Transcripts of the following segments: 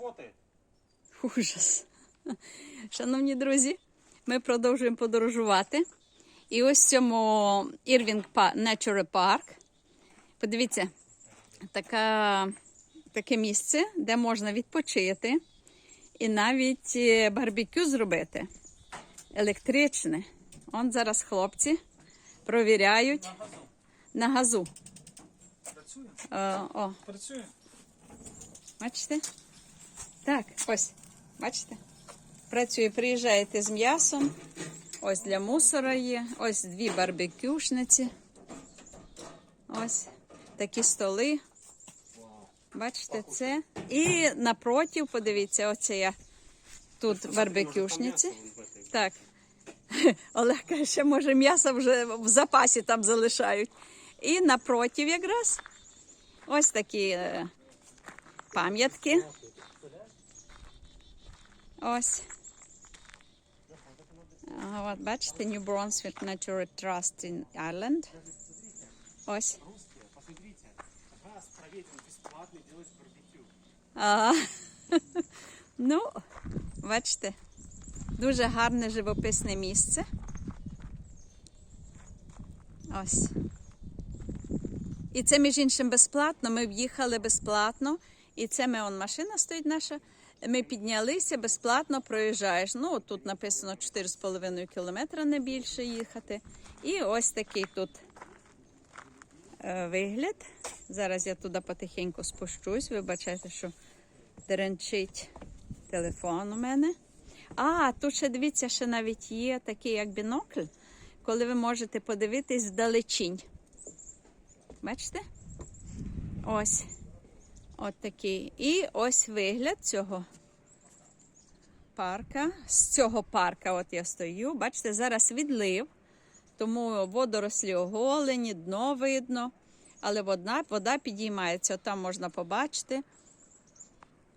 работает. Ужас. Шановні друзі, ми продовжуємо подорожувати. І ось в цьому Irving Nature Park. Подивіться, така, таке місце, де можна відпочити і навіть е, барбекю зробити. Електричне. Он зараз хлопці провіряють На газу. на газу. Працює? Е, о, Працює. Бачите? Так, ось, бачите? Працює, приїжджаєте з м'ясом. Ось для мусора є. Ось дві барбекюшниці. Ось такі столи. Бачите, це. І напротив, подивіться, оце я. Тут барбекюшниці. Так. Олег каже, ще може м'ясо вже в запасі там залишають. І напротив якраз ось такі е, пам'ятки. Ось. А, От, бачите, New Brunswick Natural Trust in Ireland. Ось. Русские, посмотрите. Газ проветрен, бесплатный, делать барбекю. А, ну, бачите, дуже гарне живописне місце. Ось. І це, між іншим, безплатно. Ми в'їхали безплатно. І це ми, машина стоїть наша. Ми піднялися безплатно, проїжджаєш. Ну, тут написано 4,5 кілометра не більше їхати. І ось такий тут е, вигляд. Зараз я туди потихеньку спущусь. Вибачайте, що теренчить телефон у мене. А, тут ще дивіться, ще навіть є такий як бінокль, коли ви можете подивитись вдалечінь. Бачите? Ось. От такий. І ось вигляд цього парка. З цього парка, от я стою. Бачите, зараз відлив, тому водорослі оголені, дно видно. Але вода, вода підіймається. Там можна побачити,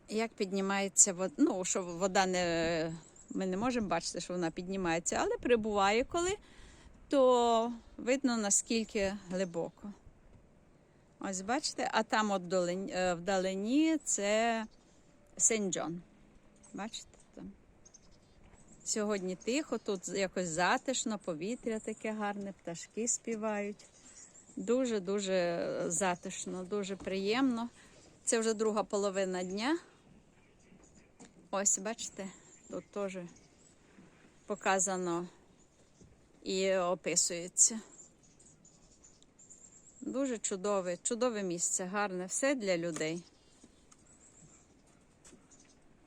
як піднімається вода. Ну, що вода не. Ми не можемо бачити, що вона піднімається, але прибуває коли, то видно наскільки глибоко. Ось бачите, а там от е, вдалині це Сент Джон. Бачите там. Сьогодні тихо, тут якось затишно, повітря таке гарне, пташки співають. Дуже-дуже затишно, дуже приємно. Це вже друга половина дня. Ось, бачите, тут теж показано і описується. Дуже чудове, чудове місце, гарне, все для людей.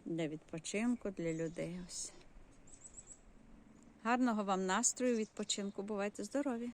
Для відпочинку, для людей. Ось. Гарного вам настрою, відпочинку. Бувайте здорові!